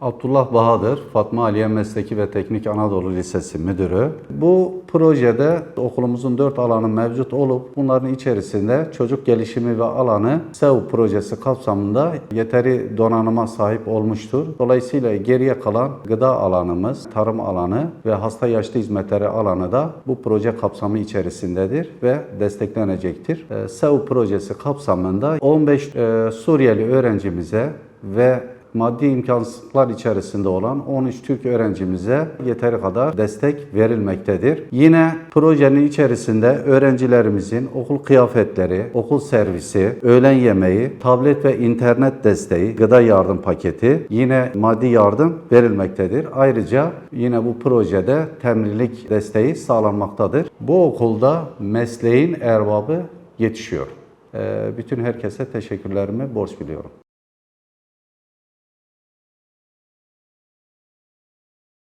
Abdullah Bahadır, Fatma Aliye Mesleki ve Teknik Anadolu Lisesi Müdürü. Bu projede okulumuzun dört alanı mevcut olup bunların içerisinde çocuk gelişimi ve alanı SEV projesi kapsamında yeteri donanıma sahip olmuştur. Dolayısıyla geriye kalan gıda alanımız, tarım alanı ve hasta yaşlı hizmetleri alanı da bu proje kapsamı içerisindedir ve desteklenecektir. Ee, SEV projesi kapsamında 15 e, Suriyeli öğrencimize ve maddi imkansızlıklar içerisinde olan 13 Türk öğrencimize yeteri kadar destek verilmektedir. Yine projenin içerisinde öğrencilerimizin okul kıyafetleri, okul servisi, öğlen yemeği, tablet ve internet desteği, gıda yardım paketi, yine maddi yardım verilmektedir. Ayrıca yine bu projede temrilik desteği sağlanmaktadır. Bu okulda mesleğin erbabı yetişiyor. Ee, Bütün herkese teşekkürlerimi borç biliyorum.